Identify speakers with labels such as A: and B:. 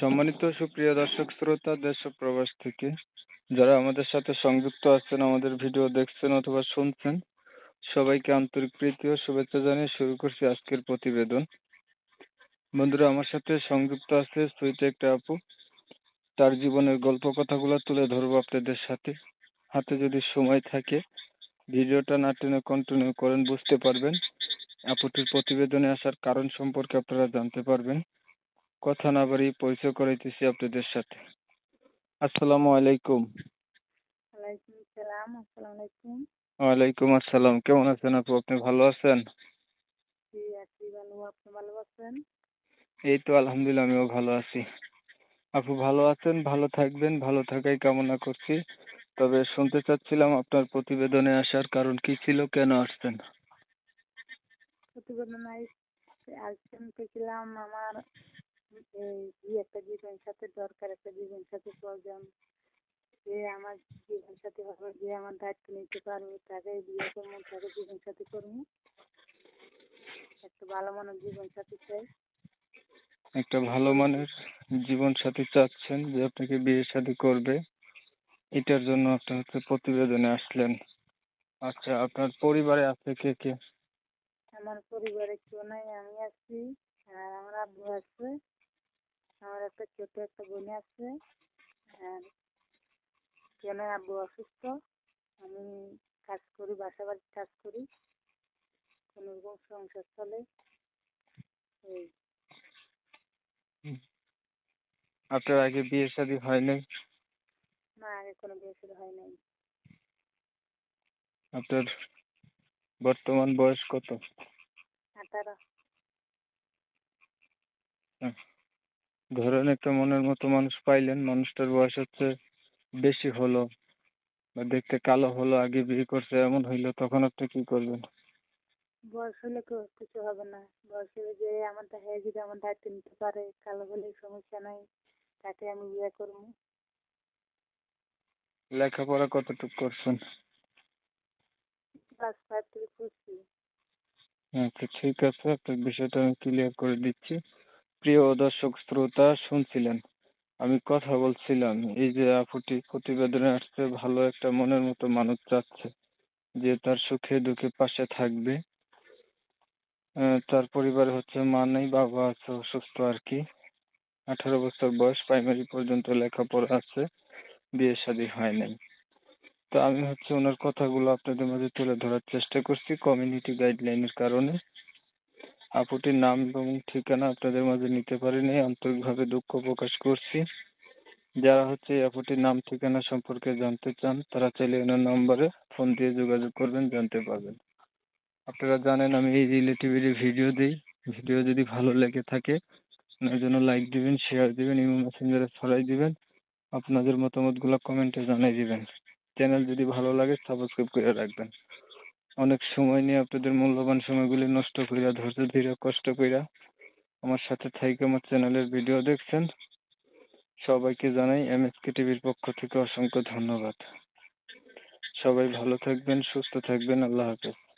A: সম্মানিত সুপ্রিয় দর্শক শ্রোতা, দেশ ও প্রবাস থেকে যারা আমাদের সাথে সংযুক্ত আছেন, আমাদের ভিডিও দেখছেন অথবা শুনছেন, সবাইকে আন্তরিক প্রীতি ও শুভেচ্ছা জানিয়ে শুরু করছি আজকের প্রতিবেদন। বন্ধুরা, আমার সাথে সংযুক্ত আছে সুইট একটা আপু। তার জীবনের গল্প কথাগুলো তুলে ধরবো আপনাদের সাথে। হাতে যদি সময় থাকে, ভিডিওটা না টেনে কন্টিনিউ করেন, বুঝতে পারবেন। আপুটির প্রতিবেদনে আসার কারণ সম্পর্কে আপনারা জানতে পারবেন। কথা না বাড়িয়ে পরিচয় করাইতেছি আপনাদের সাথে। আসসালামু আলাইকুম।
B: ওয়ালাইকুম আসসালাম আসসালামু আলাইকুম।
A: ওয়ালাইকুম আসসালাম কেমন আছেন আপু? আপনি ভালো আছেন?
B: জি আছি ভালো। আপনি ভালো আছেন?
A: এই তো আলহামদুলিল্লাহ আমিও ভালো আছি। আপু ভালো আছেন? ভালো থাকবেন ভালো থাকাই কামনা করছি। তবে শুনতে চাচ্ছিলাম আপনার প্রতিবেদনে আসার কারণ কি ছিল কেন আসছেন?
B: পেয়েছিলাম আমার এই একটা জীবন সাথে দরকার একটা জীবন সাথে প্রয়োজন। যে আমার জীবন সাথী হবে যে আমার দায়িত্ব নিতে পারবে তাকে বিয়ে করব তাকে জীবন সাথী করব। একটা ভালো মানের জীবন সাথী চাই।
A: একটা ভালো মানের জীবন সাথী চাচ্ছেন যে আপনাকে বিয়ে শাদী করবে। এটার জন্য আপনি হচ্ছে প্রতিবেদনে আসলেন। আচ্ছা আপনার পরিবারে আছে কে কে?
B: আমার পরিবারে কেউ নাই আমি আছি আর আমার আব্বু আছে। আমার একটা ছোট একটা বোন আছে। আর কেন আব্বু অসুস্থ? আমি কাজ করি বাসা বাড়ির কাজ করি। কোনো রকম সংসার চলে। এই।
A: আপনার আগে বিয়ে শাদী হয় নাই?
B: না আগে কোনো বিয়ে শাদী হয় নাই।
A: আপনার বর্তমান বয়স কত?
B: আঠারো।
A: ধরেন একটা মনের মতো মানুষ পাইলেন মানুষটার বয়স হচ্ছে বেশি হলো বা দেখতে কালো হলো আগে বিয়ে করছে এমন হইল তখন আপনি কি করবেন?
B: বয়স হলে কেউ কিছু হবে না। বয়স হলে যে আমার হ্যাঁ যদি আমার দায়িত্ব নিতে পারে কালো হলে সমস্যা নাই তাকে আমি বিয়ে করব।
A: লেখাপড়া কতটুকু করছেন?
B: ক্লাস ফাইভ থেকে করছি
A: আচ্ছা ঠিক আছে আপনার বিষয়টা আমি ক্লিয়ার করে দিচ্ছি। প্রিয় দর্শক শ্রোতা, শুনছিলেন? আমি কথা বলছিলাম, এই যে আপুটি প্রতিবেদনে আসছে, ভালো একটা মনের মতো মানুষ চাচ্ছে যে তার সুখে দুঃখে পাশে থাকবে। তার পরিবারে হচ্ছে মা নেই, বাবা আছে, অসুস্থ আর কি। আঠারো বছর বয়স প্রাইমারি পর্যন্ত লেখাপড়া আছে, বিয়ে শাদী হয় নাই। তো আমি হচ্ছে ওনার কথাগুলো আপনাদের মাঝে তুলে ধরার চেষ্টা করছি কমিউনিটি গাইডলাইনের কারণে। আপুটির নাম এবং ঠিকানা আপনাদের মাঝে নিতে পারিনি, আন্তরিকভাবে দুঃখ প্রকাশ করছি। যারা হচ্ছে এই আপুটির নাম ঠিকানা সম্পর্কে জানতে চান, তারা চাইলে ওনার নম্বরে ফোন দিয়ে যোগাযোগ করবেন, জানতে পারবেন। আপনারা জানেন আমি এই রিলেটিভেরই ভিডিও দিই। ভিডিও যদি ভালো লেগে থাকে ওনার জন্য লাইক দিবেন, শেয়ার দিবেন, ইমো মেসেঞ্জারে ছড়াই দিবেন, আপনাদের মতামতগুলো কমেন্টে জানাই দিবেন। চ্যানেল যদি ভালো লাগে, সাবস্ক্রাইব করে রাখবেন। অনেক সময় নিয়ে আপনাদের মূল্যবান সময়গুলি নষ্ট কইরা ধৈর্য ধীরে কষ্ট কইরা আমার সাথে থাইকে আমার চ্যানেলের ভিডিও দেখছেন। সবাইকে জানাই এমএসকে টিভির পক্ষ থেকে অসংখ্য ধন্যবাদ। সবাই ভালো থাকবেন, সুস্থ থাকবেন। আল্লাহ হাফেজ।